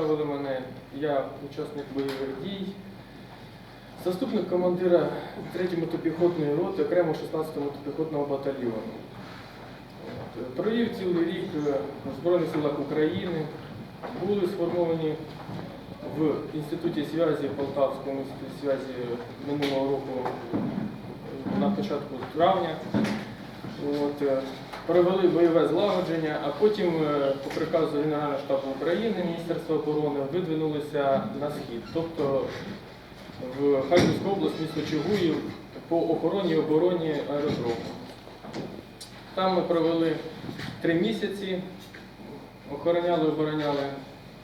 поставили мене, я учасник бойових дій, заступник командира 3-ї мотопіхотної роти, окремо 16-го мотопіхотного батальйону. Провів цілий рік в Збройних силах України, були сформовані в Інституті зв'язі Полтавському інституті зв'язі минулого року на початку травня. От, провели бойове злагодження, а потім е, по приказу Генерального штабу України, Міністерства оборони, видвинулися на схід, тобто в Харківську область, місто Чугуїв, по охороні і обороні аеродрому. Там ми провели три місяці, охороняли, обороняли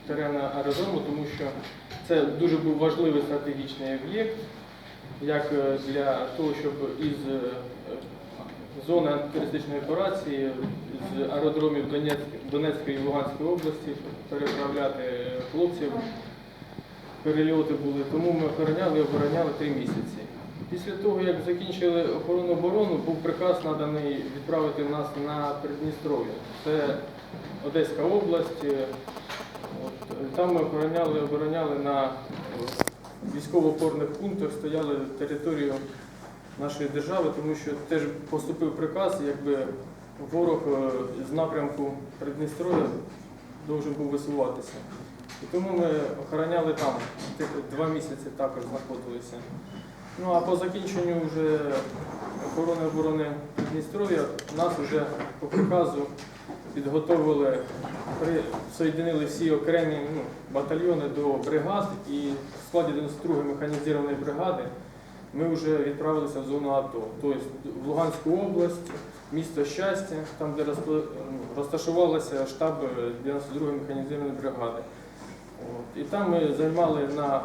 терени аеродрому, тому що це дуже був важливий стратегічний об'єкт, як е, для того, щоб із зони антитерористичної операції з аеродромів Донецької і Луганської області переправляти хлопців. Перельоти були, тому ми охороняли і обороняли три місяці. Після того, як закінчили охорону оборону, був приказ наданий відправити нас на Придністров'я. Це Одеська область. Там ми охороняли, обороняли на військово-опорних пунктах, стояли територію нашої держави, тому що теж поступив приказ, якби ворог е, з напрямку Придністров'я должен був висуватися. І тому ми охороняли там, два місяці також знаходилися. Ну а по закінченню вже охорони оборони Придністров'я нас вже по приказу підготовили, присоєдинили всі окремі ну, батальйони до бригад і в складі 92-ї механізованої бригади ми вже відправилися в зону АТО, тобто в Луганську область, місто Щастя, там, де ну, штаб 92-ї механізованої бригади. От. І там ми займали на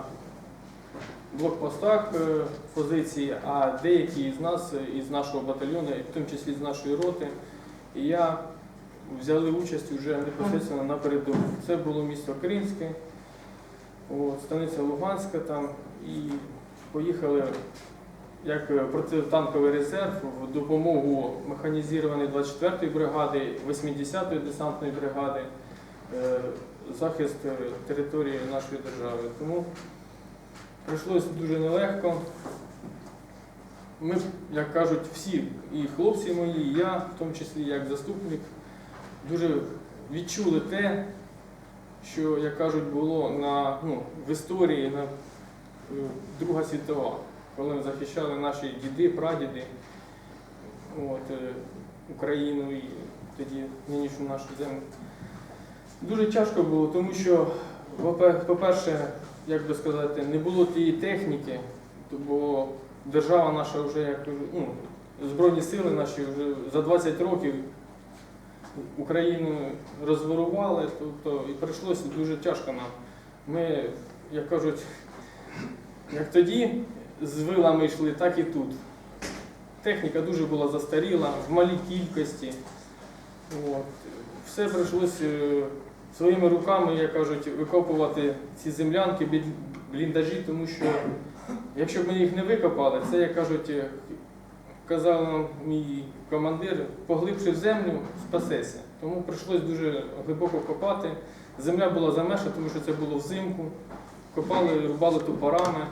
блокпостах е, позиції, а деякі з нас, е, із нашого батальйону, в тому числі з нашої роти, і я взяли участь вже непосередньо на передову. Це було місто Кримське, от, станиця Луганська там, і поїхали як е, протитанковий резерв в допомогу механізованої 24-ї бригади, 80-ї десантної бригади, е, захист е, території нашої держави. Тому прийшлося дуже нелегко. Ми, як кажуть, всі, і хлопці мої, і я, в тому числі як заступник, дуже відчули те, що, як кажуть, було на, ну, в історії на Друга світова, коли захищали наші діди, прадіди, от, е, Україну і тоді нинішню нашу землю. Дуже тяжко було, тому що, по-перше, як би сказати, не було тієї техніки, бо держава наша вже, як ну, Збройні сили наші вже за 20 років Україну розворували, тобто і прийшлося дуже тяжко нам. Ми, як кажуть, як тоді з вилами йшли, так і тут. Техніка дуже була застаріла, в малій кількості. От. Все прийшлося е, своїми руками, як кажуть, викопувати ці землянки, бліндажі, тому що якщо б ми їх не викопали, це, як кажуть, е, казав нам мій командир, поглибши в землю, спасеся. Тому прийшлося дуже глибоко копати. Земля була замеша, тому що це було взимку. Копали, рубали топорами.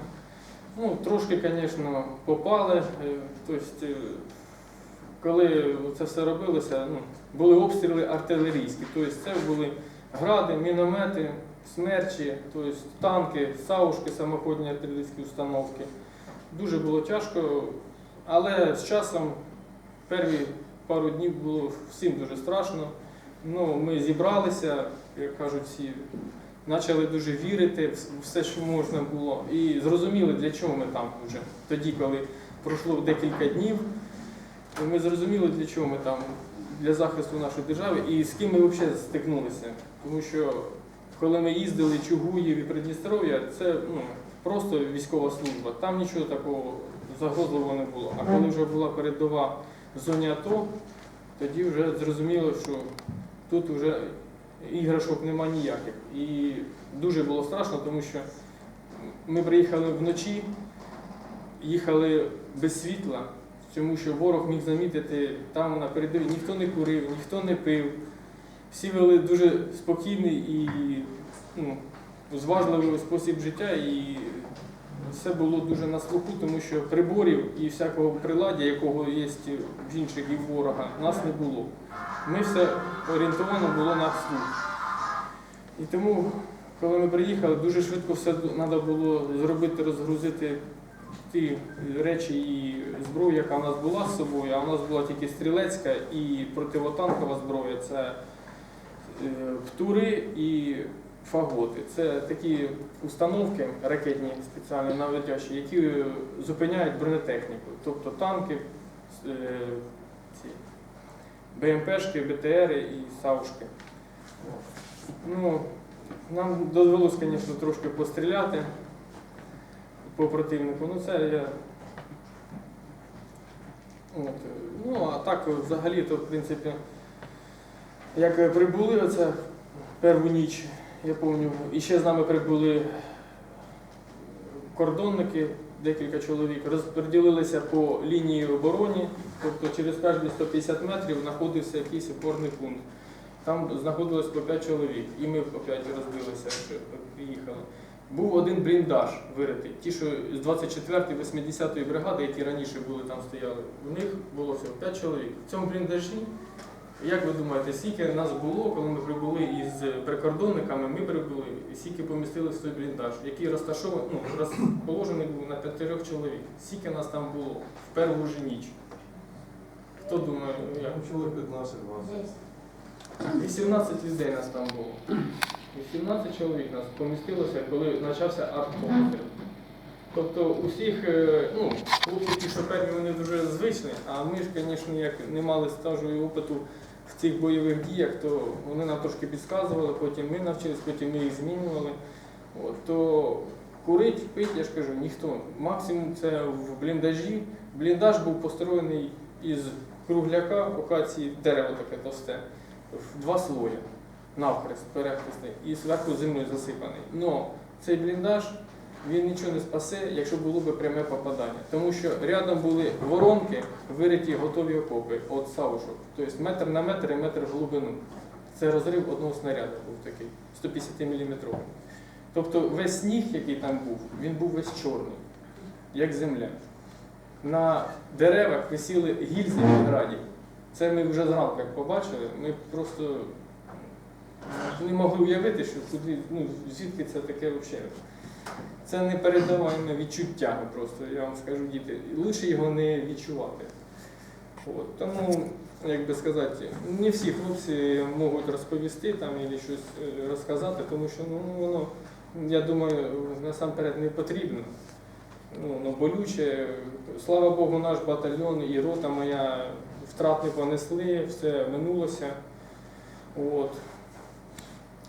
Ну, трошки, звісно, попали. Е, Тобто, е, коли це все робилося, ну, були обстріли артилерійські. Тобто це були гради, міномети, смерчі, тобто танки, саушки, самоходні артилерійські установки. Дуже було тяжко, але з часом перві пару днів було всім дуже страшно. Ну, ми зібралися, як кажуть всі, почали дуже вірити в все, що можна було, і зрозуміли, для чого ми там вже тоді, коли пройшло декілька днів. Ми зрозуміли, для чого ми там, для захисту нашої держави і з ким ми взагалі стикнулися. Тому що коли ми їздили Чугуїв і Придністров'я, це ну, просто військова служба. Там нічого такого загрозливого не було. А коли вже була передова в зоні АТО, тоді вже зрозуміло, що тут вже іграшок нема ніяких. І дуже було страшно, тому що ми приїхали вночі, їхали без світла, тому що ворог міг замітити там на передовій. Ніхто не курив, ніхто не пив. Всі вели дуже спокійний і ну, зважливий спосіб життя і все було дуже на слуху, тому що приборів і всякого приладдя, якого є в інших і ворога, нас не було. Ми все орієнтовано було на слух. І тому, коли ми приїхали, дуже швидко все треба було зробити, розгрузити ті речі і зброю, яка в нас була з собою, а в нас була тільки стрілецька і противотанкова зброя. Це е, птури і фаготи. Це такі установки ракетні спеціальні наведячі, які е, зупиняють бронетехніку, тобто танки, е, ці БМПшки, БТРи і Саушки. Ну, нам довелося, звісно, трошки постріляти по противнику. Ну це я. От. Ну, а так взагалі, то в принципі, як прибули оце перву ніч, я пам'ятаю, і ще з нами прибули кордонники, декілька чоловік, розподілилися по лінії оборони, тобто через кожні 150 метрів знаходився якийсь опорний пункт. Там знаходилось по 5 чоловік, і ми по 5 розбилися, приїхали. Був один бліндаж виритий. Ті, що з 24-ї, 80-ї бригади, які раніше були там стояли, у них було всього 5 чоловік. В цьому бліндажі, як ви думаєте, скільки нас було, коли ми прибули із прикордонниками, ми прибули, і скільки помістили в той бліндаж, який розташований, ну, розположений був на п'ятирьох чоловік. Скільки нас там було в першу ж ніч? Хто думає, ну, як? Чоловік 15 20 18 людей нас там було. 18 чоловік нас помістилося, коли почався арт-обстріл. Тобто усіх, е, ну, хлопці ті шоферні, вони дуже звичні, а ми ж, звісно, як не мали стажу і опиту в цих бойових діях, то вони нам трошки підказували, потім ми навчились, потім ми їх змінювали. От, то курить, пить, я ж кажу, ніхто. Максимум це в бліндажі. Бліндаж був построєний із кругляка, окації, дерево таке товсте в два слої, навхрест, перехресний, і зверху землею засипаний. Но цей бліндаж він нічого не спасе, якщо було б пряме попадання. Тому що рядом були воронки, вириті готові окопи від савушок. Тобто метр на метр і метр в глибину. Це розрив одного снаряду був такий, 150 мм. Тобто весь сніг, який там був, він був весь чорний, як земля. На деревах висіли гільзи градів. Це ми вже зранку побачили. Ми просто не могли уявити, що куди, ну, звідки це таке взагалі. Це непередаваєме відчуття просто, я вам скажу, діти. Лише його не відчувати. От. Тому, як би сказати, не всі хлопці можуть розповісти там або щось е, розказати, тому що ну, воно, я думаю, насамперед не потрібно. Ну, ну, болюче. Слава Богу, наш батальйон і рота моя втрат не понесли, все минулося. От.